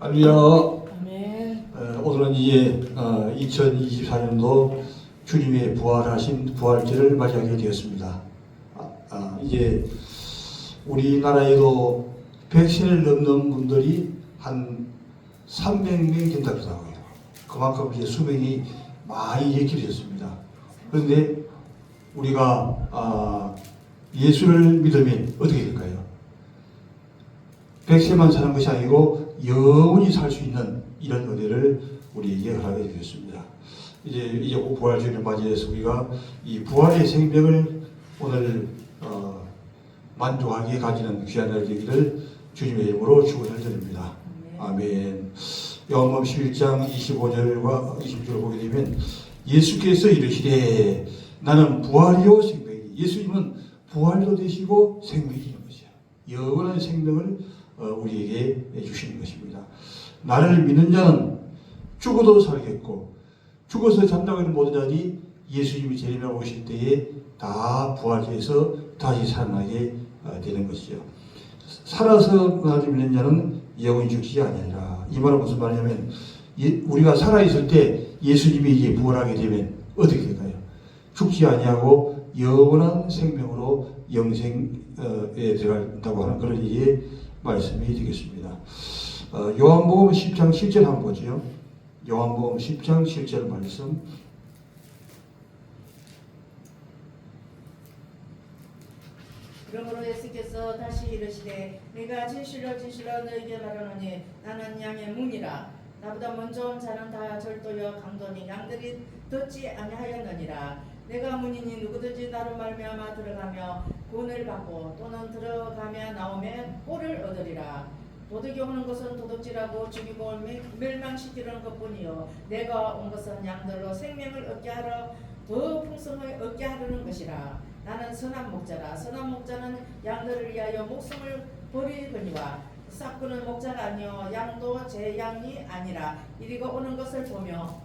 할렐루야. 아멘. 어, 오늘은 이제 2024년도 주님의 부활하신 부활절을 맞이하게 되었습니다. 아, 아, 이제 우리나라에도 100세를 넘는 분들이 한 300명이 된다고 하고요. 그만큼 이제 수명이 많이 길어졌습니다. 그런데 우리가 아, 예수를 믿으면 어떻게 될까요? 100세만 사는 것이 아니고 영원히 살 수 있는 이런 은혜를 우리에게 허락해 주셨습니다. 이제 이제 곧 부활주의를 맞이해서 우리가 이 부활의 생명을 오늘 어, 만족하게 가지는 귀한 날 되기를 주님의 이름으로 축원을 드립니다. 아멘. 요한복음 11장 25절과 20절을 보게 되면 예수께서 이르시되 나는 부활이요 생명이 예수님은 부활도 되시고 생명이신 것이야. 영원한 생명을 어, 우리에게 주시는 것입니다. 나를 믿는 자는 죽어도 살겠고 죽어서 산다고 하는 모든 자들이 예수님이 재림하고 오실 때에 다 부활해서 다시 살아나게 어, 되는 것이죠. 살아서 나를 믿는 자는 영원히 죽지 아니하리라. 이 말은 무슨 말이냐면 예- 우리가 살아 있을 때 예수님이 이제 부활하게 되면 어떻게 될까요? 죽지 아니하고 영원한 생명으로 영생에 들어간다고 하는 그런 이제 말씀이 되겠습니다. 어, 요한복음 10장 10절 한번 보죠. 요한복음 10장 10절 말씀. 그러므로 예수께서 다시 이르시되 내가 진실로 진실로 너에게 말하노니 나는 양의 문이라 나보다 먼저 온 자는 다 절도여 강도니 양들이 듣지 아니하였느니라 내가 문이니 누구든지 나로 말미암아 들어가며 구원을 받고 또는 들어가며 나오면 꼴을 얻으리라. 도둑이 오는 것은 도둑질하고 죽이고 멸- 멸망시키려는 것뿐이요. 내가 온 것은 양들로 생명을 얻게 하러 더 풍성하게 얻게 하려는 것이라. 나는 선한 목자라. 선한 목자는 양들을 위하여 목숨을 버리거니와 싹구는 목자가 아니요. 양도 제 양이 아니라 이리가 오는 것을 보며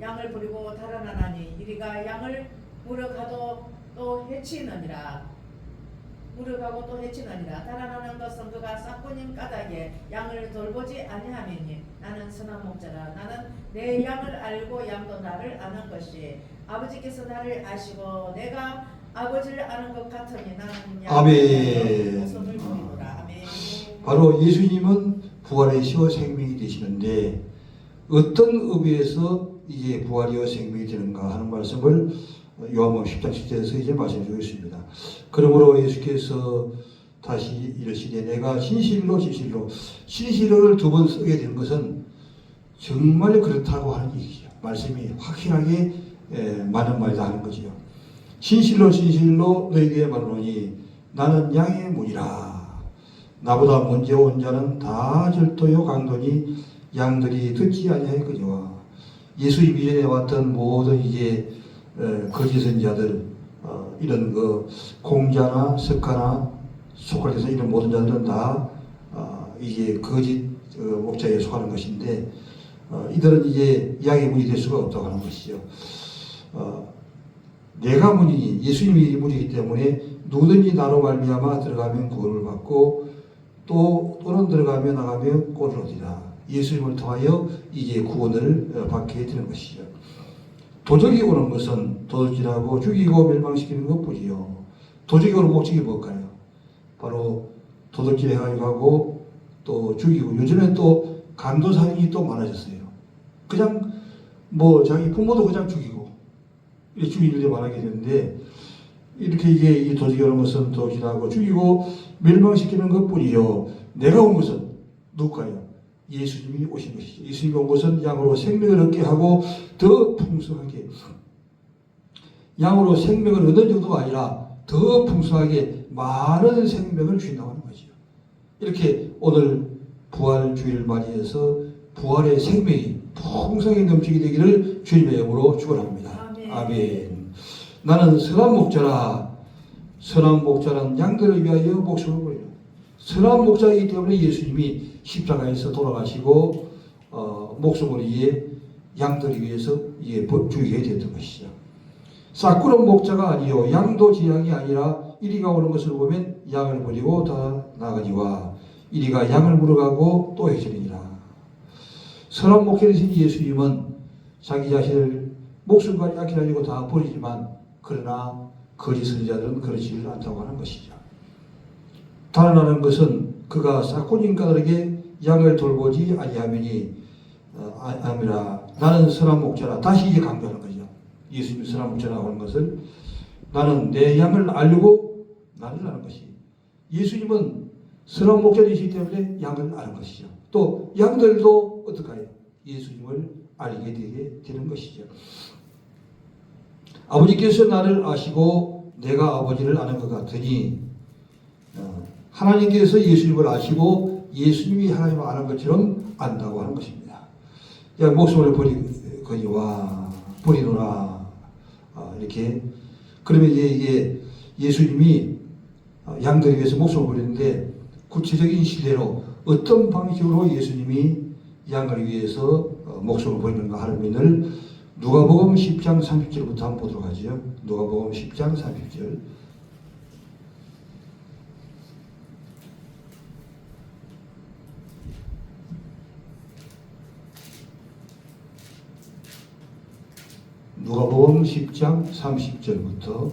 양을 버리고 달아나나니 이리가 양을 물어가도 또 해치느니라 물어가고 또 해치느니라. 달아나는 것은 그가 싹구님 까닭에 양을 돌보지 아니하매니 나는 선한 목자라. 나는 내 양을 알고 양도 나를 아는 것이 아버지께서 나를 아시고 내가 아버지를 아는 것 같으니 나는 아멘. 아멘. 바로 예수님은 부활의 시와 생명이 되시는데 어떤 의미에서 이게 부활이와 생명이 되는가 하는 말씀을 요한복음 10장 10절에서 이제 있습니다. 그러므로 예수께서 다시 이르시되 내가 진실로 진실로 진실로를 두 번 쓰게 된 것은 정말 그렇다고 하는 얘기죠. 말씀이 확실하게 에, 많은 말이다 하는 거지요. 진실로 진실로 너에게 말하노니 나는 양의 문이라. 나보다 먼저 온 자는 다 절도요 강도니 양들이 듣지 아니하였거니와 예수 이전에 왔던 모든 이제 에, 거짓 선자들 어, 이런 그 공자나 석가나 소크라테스 이런 모든 자들은 다 어, 이게 거짓 어, 목자에 속하는 것인데 어, 이들은 이제 양의 문이 될 수가 없다고 하는 것이죠. 어, 내가 문이니 예수님이 문이기 때문에 누구든지 나로 말미암아 들어가면 구원을 받고 또 또는 들어가며 나가며 꼴을 얻으리라. 예수님을 통하여 이제 구원을 어, 받게 되는 것이죠. 도적이 오는 것은 도둑질하고 죽이고 멸망시키는 것뿐이요. 도적이 오는 목적이 뭘까요? 바로 도둑질 해가지고 하고 또 죽이고 요즘엔 또 강도 살인이 또 많아졌어요. 그냥 뭐 자기 부모도 그냥 죽이고 이렇게 죽이는 일이 많아게 되는데 이렇게 이게 이 도둑이 오는 것은 도둑질하고 죽이고 멸망시키는 것뿐이요. 내가 온 것은 누굴까요? 예수님이 오신 것이죠. 예수님이 온 것은 양으로 생명을 얻게 하고 더 풍성하게 양으로 생명을 얻는 정도가 아니라 더 풍성하게 많은 생명을 주신다고 하는 거죠. 이렇게 오늘 부활 주일을 맞이해서 부활의 생명이 풍성히 넘치게 되기를 주님의 이름으로 축원합니다. 아멘. 아멘. 나는 선한 목자라 선한 목자는 양들을 위하여 목숨을 버리라. 선한 목자이기 때문에 예수님이 십자가에서 돌아가시고 어, 목숨을 이에 양들을 위해서 죽이게 되었던 것이죠. 싹구는 목자가 아니요 양도 지양이 아니라 이리가 오는 것을 보면 양을 버리고 다 나가니와 이리가 양을 물어가고 또 해지니라. 선한 목회되신 예수님은 자기 자신을 목숨까지 아끼려고 다 버리지만 그러나 거짓 선지자들은 그러지를 않다고 하는 것이죠. 단언하는 것은 그가 사건인가들에게 양을 돌보지 아니하면이 어, 아- 아니라 나는 선한 목자라 다시 이제 강조하는 거죠. 예수님 선한 목자라고 하는 것을 나는 내 양을 알고 나를 아는 것이 예수님은 선한 목자이시기 때문에 양을 아는 것이죠. 또 양들도 어떡하요? 예수님을 알게 되게 되는 것이죠. 아버지께서 나를 아시고 내가 아버지를 아는 것 같으니 어, 하나님께서 예수님을 아시고 예수님이 하나님을 아는 것처럼 안다고 하는 것입니다. 야 목숨을 버리거니와 버리노라 아, 이렇게 그러면 이제 이게 예수님이 어, 양들을 위해서 목숨을 버리는데 구체적인 실례로 어떤 방식으로 예수님이 양을 위해서 어, 목숨을 버리는가 하면을 누가복음 10장 30절부터 한번 보도록 하죠. 누가복음 10장 30절. 누가복음 10장 30절부터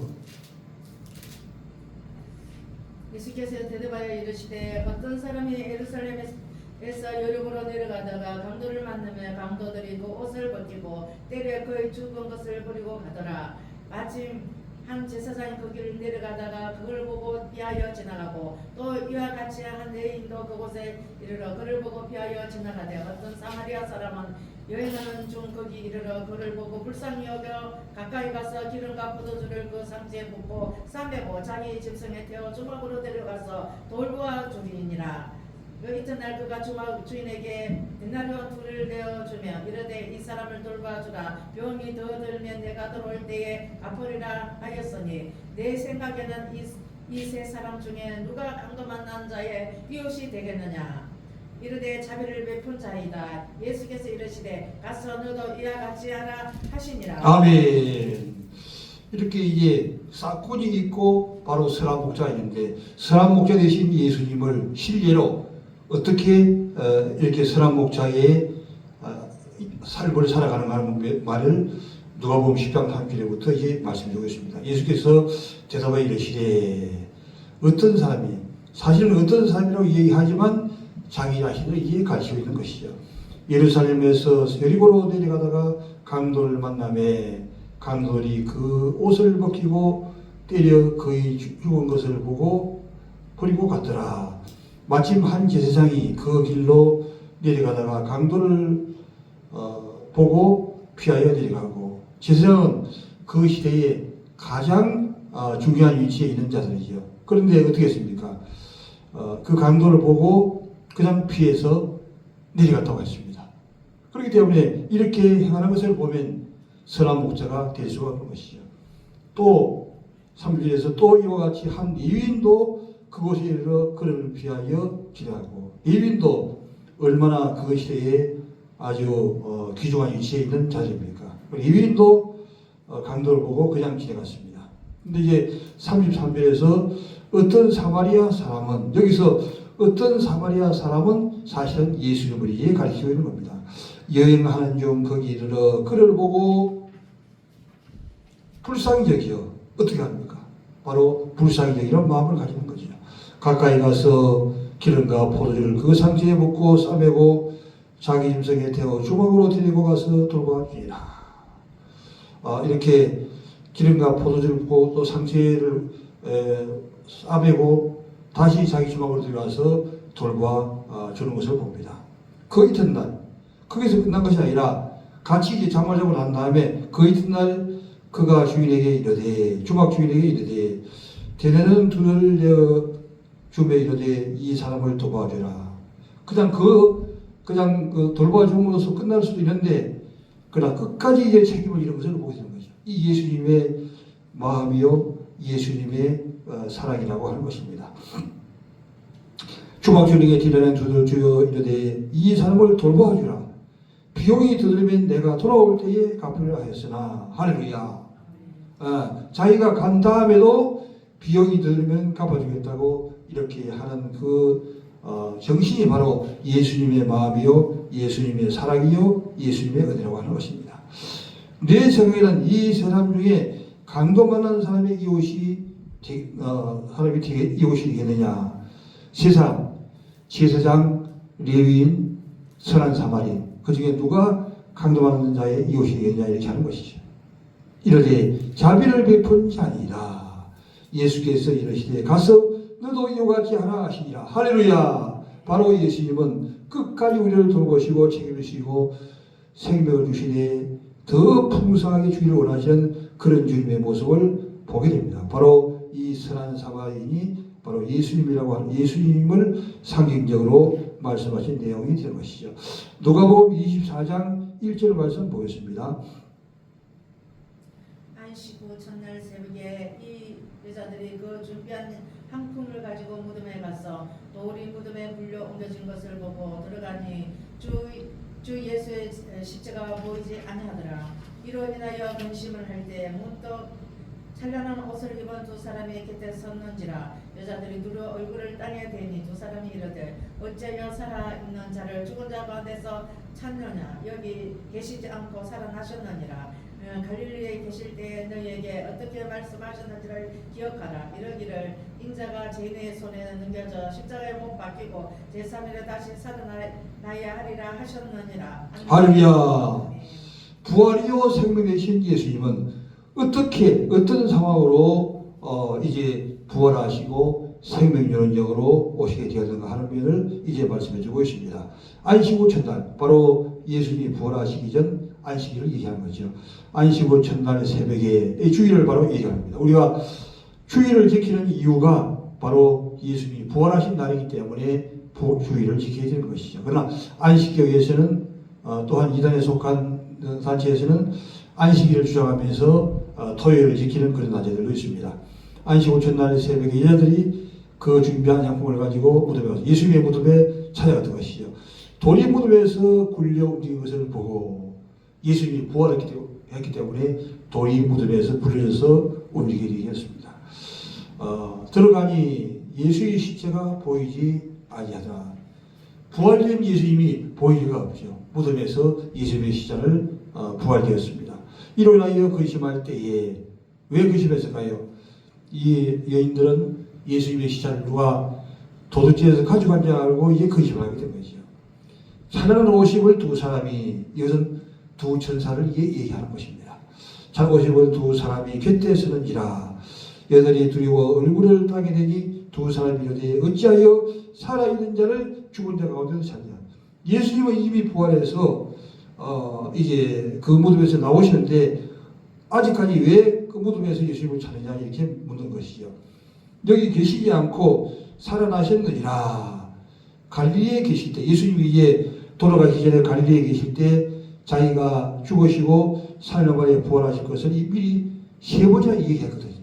예수께서 대답하여 이르시되 어떤 사람이 예루살렘에서 여름으로 내려가다가 강도를 만나며 강도들이 그 옷을 벗기고 때려 그의 죽은 것을 버리고 가더라. 마침 한 제사장이 그 길을 내려가다가 그걸 보고 피하여 지나가고 또 이와 같이 한 여인도 그곳에 이르러 그를 보고 피하여 지나가되 어떤 사마리아 사람은 여행하는 중 거기 이르러 그를 보고 불쌍히 여겨 가까이 가서 기름과 포도주를 그 상지에 붓고 쌈매고 자기 짐승에 태워 주막으로 데려가서 돌보아 주리니라 그 이튿날 그가 주막 주인에게 빛나리와 둘을 내어주며 이르되 이 사람을 돌봐주라. 병이 더 들면 내가 들어올 때에 갚으리라 하였으니 내 생각에는 이세 사람 중에 누가 강도 만 난 자의 이웃이 되겠느냐? 이르되 자비를 베푼 자이다. 예수께서 이르시되 가서 너도 이와 같이 하라 하시니라. 아멘. 이렇게 이제 사건이 있고 바로 선한 목자가 있는데 선한 목자 대신 예수님을 실례로 어떻게 어, 이렇게 선한 목자의 어, 삶을 살아가는가 하는 말을 누가복음 10장 3절부터 이제 말씀드리고 있습니다. 예수께서 대답하여 이르시되 어떤 사람이 사실은 어떤 사람이라고 얘기하지만 자기 자신을 이제 가르치고 있는 것이죠. 예루살렘에서 여리고로 내려가다가 강도를 만남에 강도들이 그 옷을 벗기고 때려 그의 죽- 죽은 것을 보고 버리고 갔더라. 마침 한 제사장이 그 길로 내려가다가 강도를 어, 보고 피하여 내려가고 제사장은 그 시대에 가장 어, 중요한 위치에 있는 자들이죠. 그런데 어떻게 했습니까? 어, 그 강도를 보고 그냥 피해서 내려갔다고 했습니다. 그렇기 때문에 이렇게 행하는 것을 보면 선한 목자가 될 수가 없는 것이죠. 또 3절에서 또 이와 같이 한 예윈도 그곳에 이르러 그를 피하여 지나가고 예윈도 얼마나 그 시대에 아주 어, 귀중한 위치에 있는 자들입니까? 예윈도 어, 강도를 보고 그냥 지나갔습니다. 근데 이제 33절에서 어떤 사마리아 사람은 여기서 어떤 사마리아 사람은 사실은 예수님을 이제 가르치고 있는 겁니다. 여행하는 중 거기 이르러 그를 보고 불쌍히 여기요. 어떻게 합니까? 바로 불쌍히 여기는 마음을 가지는 거죠. 가까이 가서 기름과 포도주를 그 상지에 붓고 싸매고 자기 짐승에 태워 주먹으로 데리고 가서 돌보아주니라. 아, 이렇게 기름과 포도주를 붓고 또 상지를 에, 싸매고 다시 자기 주먹으로 들어가서 돌보아 아, 주는 것을 봅니다. 그 이튿날 거기서 끝난 것이 아니라 같이 이제 장마작을 한 다음에 그 이튿날 그가 주인에게 이르되 주막 주인에게 이르되 대내는 둘을 내어 주매 이르되 이 사람을 돌봐주라. 그냥 그 그냥 그 돌봐줌으로써 끝날 수도 있는데 그러나 끝까지 이제 책임을 이런 것을 보게 되는 거죠. 이 예수님의 마음이요 예수님의 어, 사랑이라고 하는 것입니다. 주막 주인에게 드려낸 두들 주여 이르되 이 사람을 돌봐주라. 비용이 들으면 내가 돌아올 때에 갚으려 하였으나 할렐루야. 어, 자기가 간 다음에도 비용이 들으면 갚아주겠다고 이렇게 하는 그 어, 정신이 바로 예수님의 마음이요, 예수님의 사랑이요, 예수님의 은혜라고 하는 것입니다. 내 생각에는 이 사람 중에 강도만한 사람의 이웃이 되- 어, 사람이 되게 이웃이 되겠느냐? 세 사람, 제사장, 레위인, 선한 사마리인 그 중에 누가 강도만한 자의 이웃이 되겠냐 이렇게 하는 것이죠. 이르되 자비를 베푼 자니라. 예수께서 이르시되 가서 너도 이와 같이 하라 하시니라. 할렐루야. 바로 예수님은 끝까지 우리를 돌보시고 책임지시고 생명을 주시되 더 풍성하게 주기를 원하시는 그런 주님의 모습을 보게 됩니다. 바로 이 선한 사마리인이 바로 예수님이라고 하는 예수님을 상징적으로 말씀하신 내용이 되는 것이죠. 누가복음 24장 1절 말씀 보겠습니다. 안식 후 첫날 새벽에 이 여자들이 그 준비한 향품을 가지고 무덤에 가서 돌이 무덤에 불려 옮겨진 것을 보고 들어가니 주, 주 예수의 십자가가 보이지 아니하더라. 이로 인하여 근심을 할 때 문득 찬란한 옷을 입은 두 사람이 곁에 섰는지라 여자들이 누려 얼굴을 땅에 대니 두 사람이 이르되 어찌하여 살아있는 자를 죽은 자 가운데서 찾느냐? 여기 계시지 않고 살아나셨느니라. 어, 갈릴리에 계실 때 너희에게 어떻게 말씀하셨는지를 기억하라 이러기를 인자가 죄인의 손에 넘겨져 십자가에 못 박히고 제3일에 다시 살아나야 하리라 하셨느니라 할렐루야. 부활이요 생명 되신 예수님은 어떻게 어떤 상황으로 어, 이제 부활하시고 생명 연원적으로 오시게 되었는가 하는 면을 이제 말씀해주고 있습니다. 안식 후 첫날 바로 예수님이 부활하시기 전 안식일을 얘기하는 거죠. 안식 후 첫날 새벽에 이 주일을 바로 얘기합니다. 우리가 주일을 지키는 이유가 바로 예수님이 부활하신 날이기 때문에 부- 주일을 지켜야 되는 것이죠. 그러나 안식교에서는 어, 또한 이단에 속한 단체에서는 안식일을 주장하면서 어, 토요일을 지키는 그런 단체들도 있습니다. 안식 후 첫날 새벽에 여자들이 그 준비한 양품을 가지고 무덤에 가서 예수님의 무덤에 찾아갔던 것이죠. 돌이 무덤에서 굴려 움직인 것을 보고 예수님이 부활했기 때문에, 돌이 무덤에서 굴려서 움직이게 되었습니다. 어, 들어가니 예수의 시체가 보이지 아니하더라. 부활된 예수님이 보이기가 없죠. 무덤에서 예수님의 시체를 어, 부활되었습니다. 이로 인하여 근심할 때에 왜 근심했을까요? 이 여인들은 예수님의 시체를 누가 도둑질해서 가져간 줄 알고 이제 근심을 하게 된 거죠. 찬란한 옷입을 두 사람이 이것은 두 천사를 얘기하는 것입니다. 찬 옷입을 두 사람이 곁에 서는지라 여들이 두려워 얼굴을 땅에 대니 두 사람이 이르되 어찌하여 살아있는 자를 죽은 자 가운데서 찾냐 예수님은 이미 부활해서 어 이제 그 무덤에서 나오시는데 아직까지 왜 그 무덤에서 예수님을 찾느냐 이렇게 묻는 것이죠. 여기 계시지 않고 살아나셨느니라. 갈릴리에 계실 때 예수님이 이제 돌아가기 전에 갈릴리에 계실 때 자기가 죽으시고 살려만에 부활하실 것을 이 미리 세 번이나 얘기했거든요.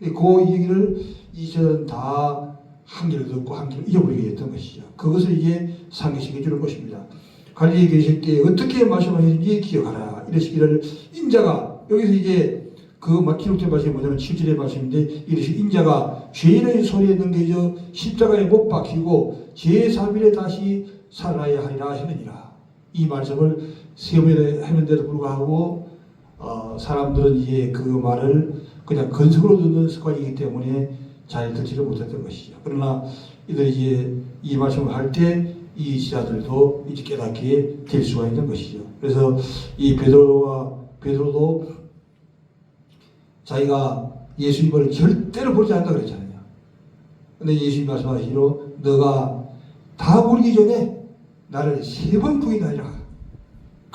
그 얘기를 이제는 다한 개를 듣고 한 개를 잊어버리게 됐던 것이죠. 그것을 이제 상기시켜 주는 것입니다. 갈릴리에 계실 때 어떻게 말씀하셨는지 기억하라. 이러시기를 인자가 여기서 이제 그 기록된 말씀이 뭐냐면 7절의 말씀인데 이르시 인자가 죄인의 손에 넘겨져 십자가에 못 박히고 제3일에 다시 살아야 하리라 하시느니라. 이 말씀을 세 번이나 했는데도 불구하고 어, 사람들은 이제 그 말을 그냥 근성으로 듣는 습관이기 때문에 잘 듣지를 못했던 것이죠. 그러나 이들이 이제 이 말씀을 할 때 이 지자들도 이제 깨닫게 될 수가 있는 것이죠. 그래서 이 베드로와 베드로도 자기가 예수님을 절대로 보지 않는다 그랬잖아요. 근데 예수님 말씀하시기로 너가 다 울기 전에 나를 세 번 부인하리라.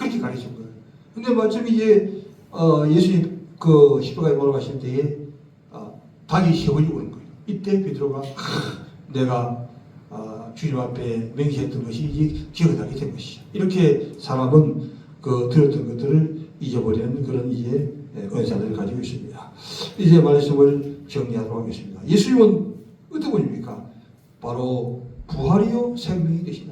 그렇게 가르친 거예요. 근데 마침 이제 어, 예수님 그 십자가에 몰아가실 때에 어, 닭이 우는 거예요. 이때 베드로가 아, 내가 어, 주님 앞에 맹세했던 것이 이제 기억이 나게 된 것이죠. 이렇게 사람은 그 들었던 것들을 잊어버리는 그런 이제 예, 은사들을 가지고 있습니다. 이제 말씀을 정리하도록 하겠습니다. 예수님은 어떤 분입니까? 바로 부활이요 생명이 것이죠.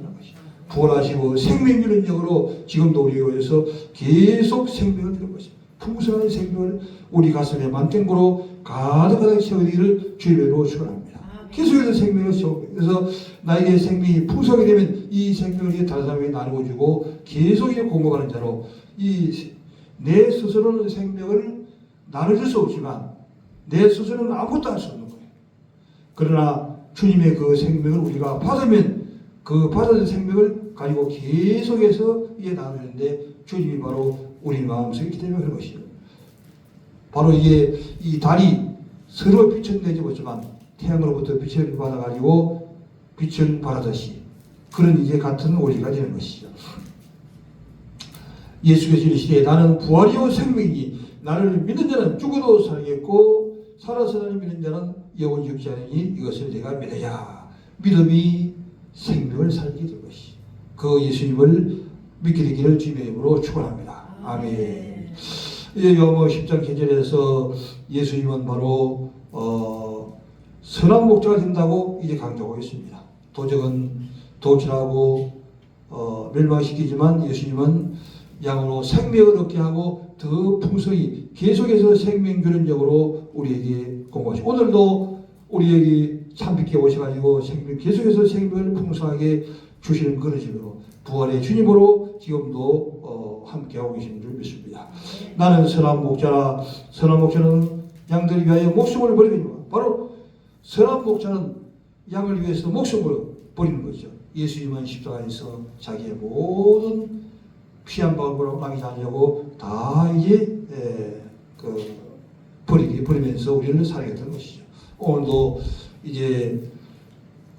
부활하시고 생명주는 영으로 지금도 우리 교회에서 계속 생명을 드는 것입니다. 풍성한 생명을 우리 가슴에 만땡고로 가득가득 채워지기를 주님으로 축원합니다. 계속해서 생명을 줘. 그래서 나에게 생명이 풍성하게 되면 이 생명을 다른 사람에게 나누어 주고 계속 이제 공급하는 자로 이 내 스스로는 생명을 나눠줄 수 없지만 내 스스로는 아무것도 할 수 없는 거예요. 그러나 주님의 그 생명을 우리가 받으면 그 받은 생명을 가지고 계속해서 이게 나누는데 주님이 바로 우리 마음속에 때문에 그런 것이죠. 바로 이게 이 달이 서로 빛을 내지 못지만 태양으로부터 빛을 받아가지고 빛을 발하듯이 그런 이제 같은 원리가 되는 것이죠. 예수께서 이르시되 나는 부활이요 생명이니 나를 믿는 자는 죽어도 살겠고 살아서 나를 믿는 자는 영원히 죽지 않으니 이것을 내가 믿어야 믿음이 생명을 살게 될 것이 그 예수님을 믿게 되기를 주님의 이름으로 축원합니다. 아멘. 이제 요한복음 10장 계절에서 예수님은 바로 어, 선한 목자가 된다고 이제 강조하고 있습니다. 도적은 도치라고 어, 멸망시키지만 예수님은 양으로 생명을 얻게 하고 더 풍성히 계속해서 생명 주는 적으로 우리에게 공부하시고 오늘도 우리에게 참빛게 오셔가지고 생명 계속해서 생명을 풍성하게 주시는 그런 식으로 부활의 주님으로 지금도 어, 함께하고 계시는 줄 믿습니다. 나는 선한 목자라 선한 목자는 양들을 위하여 목숨을 버리거니와 바로 선한 목자는 양을 위해서 목숨을 버리는 거죠. 예수님은 십자가에서 자기의 모든 피한 방으로 남기지 않으려고 다 이제 에, 그 버리기 버리면서 우리를 살아겠다는 것이죠. 오늘도 이제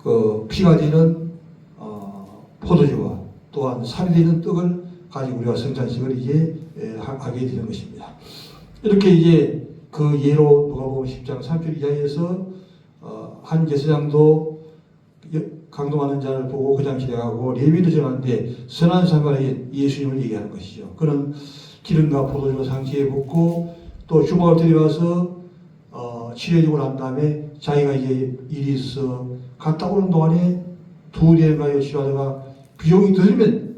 그 피가 되는 어, 포도주와 또한 살이 되는 떡을 가지고 우리가 성찬식을 이제 에, 하- 하게 되는 것입니다. 이렇게 이제 그 예로 누가복음 10장 3절 이하에서 어, 한 제사장도 여- 강동하는 자를 보고 그 장실에 가고 레위도 전하는데 선한 상관에게 예수님을 얘기하는 것이죠. 그는 기름과 포도주로 상시에 붓고 또 주먹을 들여가서 어, 치료해주고 난 다음에 자기가 이제 일이 있어 갔다 오는 동안에 두 대가요 치료하다가 비용이 더 들면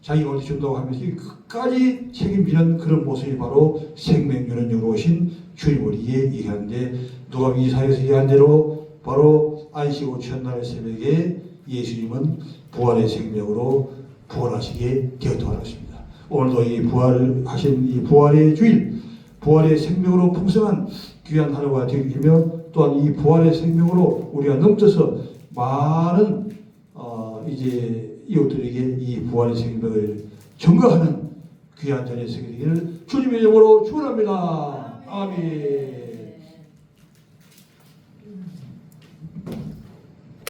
자기가 어디 준다고 하면서 끝까지 책임지는 그런 모습이 바로 생명주는 여로오신 주님을 이해 얘기하는데 누가 이사에서 얘기한 대로 바로 안식 후 첫날의 새벽에 예수님은 부활의 생명으로 부활하시게 되었다고 하셨습니다. 오늘도 이 부활하신 이 부활의 주일, 부활의 생명으로 풍성한 귀한 하루가 되기며 또한 이 부활의 생명으로 우리가 넘쳐서 많은 어, 이제 이웃들에게 이 부활의 생명을 증거하는 귀한 자리에 서게 되기를 주님의 이름으로 축원합니다. 아멘.